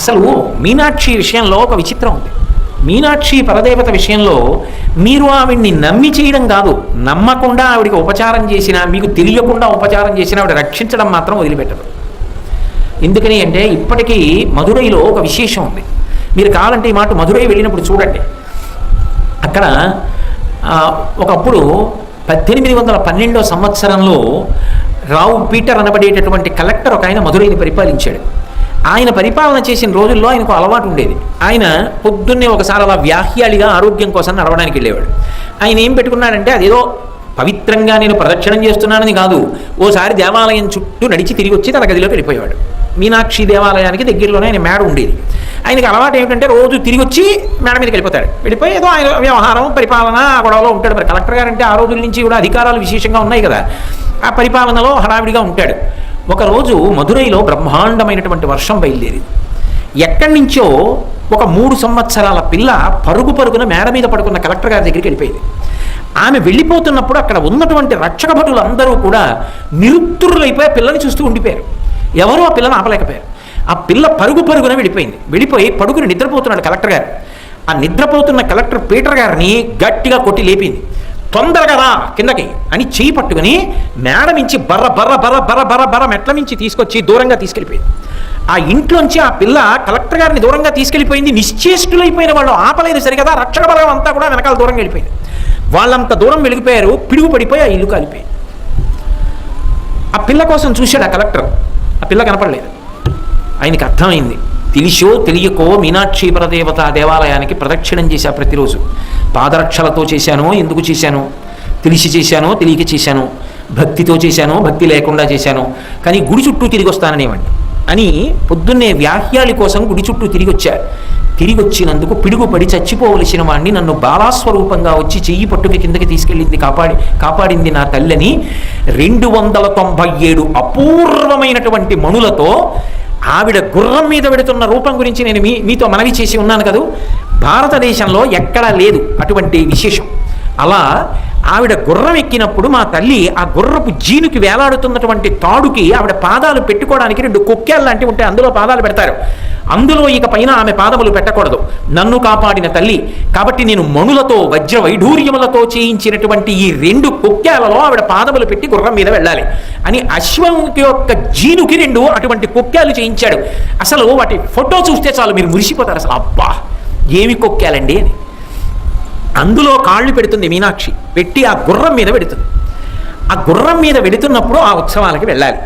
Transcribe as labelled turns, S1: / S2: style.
S1: అసలు మీనాక్షి విషయంలో ఒక విచిత్రం ఉంది. మీనాక్షి పరదేవత విషయంలో మీరు ఆవిడ్ని నమ్మి చేయడం కాదు నమ్మకుండా ఆవిడికి ఉపచారం చేసినా మీకు తెలియకుండా ఉపచారం చేసినా ఆవిడ రక్షించడం మాత్రం వదిలిపెట్టదు. ఎందుకని అంటే ఇప్పటికీ మధురైలో ఒక విశేషం ఉంది. మీరు కావాలంటే ఈ మాట మధురై వెళ్ళినప్పుడు చూడండి. అక్కడ ఒకప్పుడు పద్దెనిమిది వందల పన్నెండో సంవత్సరంలో రావు పీటర్ అనబడేటటువంటి కలెక్టర్ ఒక ఆయన మధురైని పరిపాలించాడు. ఆయన పరిపాలన చేసిన రోజుల్లో ఆయనకు అలవాటు ఉండేది. ఆయన పొద్దున్నే ఒకసారి అలా వ్యాహ్యాలిగా ఆరోగ్యం కోసం నడవడానికి వెళ్ళేవాడు. ఆయన ఏం పెట్టుకున్నాడంటే అదేదో పవిత్రంగా నేను ప్రదక్షిణం చేస్తున్నానని కాదు. ఓసారి దేవాలయం చుట్టూ నడిచి తిరిగి వచ్చి తన గదిలోకి వెళ్ళిపోయేవాడు. మీనాక్షి దేవాలయానికి దగ్గరలోనే ఆయన మేడ ఉండేది. ఆయనకి అలవాటు ఏమిటంటే రోజు తిరిగి వచ్చి మేడ మీదకి వెళ్ళిపోతాడు. వెళ్ళిపోయి ఏదో ఆయన వ్యవహారం పరిపాలన ఆ గొడవలో ఉంటాడు. మరి కలెక్టర్ గారు అంటే ఆ రోజుల నుంచి కూడా అధికారాలు విశేషంగా ఉన్నాయి కదా. ఆ పరిపాలనలో హడావిడిగా ఉంటాడు. ఒకరోజు మధురైలో బ్రహ్మాండమైనటువంటి వర్షం బయలుదేరింది. ఎక్కడి నుంచో ఒక మూడు సంవత్సరాల పిల్ల పరుగు పరుగున మేడ మీద పడుకున్న కలెక్టర్ గారి దగ్గరికి వెళ్ళిపోయింది. ఆమె వెళ్ళిపోతున్నప్పుడు అక్కడ ఉన్నటువంటి రక్షక భటులు అందరూ కూడా నిరుత్తురులైపోయి పిల్లని చూస్తూ ఉండిపోయారు. ఎవరూ ఆ పిల్లని ఆపలేకపోయారు. ఆ పిల్ల పరుగు పరుగున వెళ్ళిపోయింది. వెళ్ళిపోయి పడుకుని నిద్రపోతున్నాడు కలెక్టర్ గారు. ఆ నిద్రపోతున్న కలెక్టర్ పీటర్ గారిని గట్టిగా కొట్టి లేపింది. తొందరగా రా కిందకి అని చేయి పట్టుకుని మేడ మించి బర్ర బర్ర బర్ర బర్ర బర్ర బర్ర మెట్ల మించి తీసుకొచ్చి దూరంగా తీసుకెళ్ళిపోయింది. ఆ ఇంట్లోంచి ఆ పిల్ల కలెక్టర్ గారిని దూరంగా తీసుకెళ్ళిపోయింది. నిశ్చేష్టులైపోయిన వాళ్ళు ఆపలేదు సరికదా రక్షణ బలం అంతా కూడా వెనకాల దూరంగా వెళ్ళిపోయింది. వాళ్ళంత దూరం వెళ్ళిపోయారు పిడుగు పడిపోయి ఆ ఇల్లు కాలిపోయింది. ఆ పిల్ల కోసం చూశాడు ఆ కలెక్టర్. ఆ పిల్ల కనపడలేదు. ఆయనకి అర్థమైంది. తెలిసో తెలియకో మీనాక్షి పరదేవత దేవాలయానికి ప్రదక్షిణం చేశా ప్రతిరోజు. పాదరక్షలతో చేశానో ఎందుకు చేశాను? తెలిసి చేశానో తెలియక చేశాను. భక్తితో చేశానో భక్తి లేకుండా చేశాను. కానీ గుడి చుట్టూ తిరిగి వస్తాననేవండి అని పొద్దున్నే వ్యాహ్యాలి కోసం గుడి చుట్టూ తిరిగి వచ్చారు తిరిగి వచ్చినందుకు పిడుగుపడి చచ్చిపోవలసిన వాడిని నన్ను బాలాస్వరూపంగా వచ్చి చెయ్యి పట్టుకు కిందకి తీసుకెళ్ళింది కాపాడి కాపాడింది నా తల్లిని. రెండు వందల తొంభై ఏడు అపూర్వమైనటువంటి మణులతో ఆవిడ గుర్రం మీద పెడుతున్న రూపం గురించి నేను మీ మీతో మనవి చేసి ఉన్నాను కదూ. భారతదేశంలో ఎక్కడా లేదు అటువంటి విశేషం. అలా ఆవిడ గుర్రం ఎక్కినప్పుడు మా తల్లి ఆ గుర్రపు జీనుకి వేలాడుతున్నటువంటి తాడుకి ఆవిడ పాదాలు పెట్టుకోవడానికి రెండు కుక్కేలు లాంటివి ఉంటాయి అందులో పాదాలు పెడతారు. అందులో ఇక పైన ఆమె పాదములు పెట్టకూడదు. నన్ను కాపాడిన తల్లి కాబట్టి నేను మణులతో వజ్ర వైఢూర్యములతో చేయించినటువంటి ఈ రెండు కుక్కేలలో ఆవిడ పాదములు పెట్టి గుర్రం మీద వెళ్ళాలి. అని అశ్వం యొక్క జీనుకి రెండు అటువంటి కుక్కేలు చేయించాడు. అసలు వాటి ఫోటో చూస్తే చాలు మీరు మురిసిపోతారు. అసలు అబ్బా ఏమి కొక్కాలండి అని. అందులో కాళ్ళు పెడుతుంది మీనాక్షి. పెట్టి ఆ గుర్రం మీద పెడుతుంది. ఆ గుర్రం మీద వెడుతున్నప్పుడు ఆ ఉత్సవాలకి వెళ్ళాలి.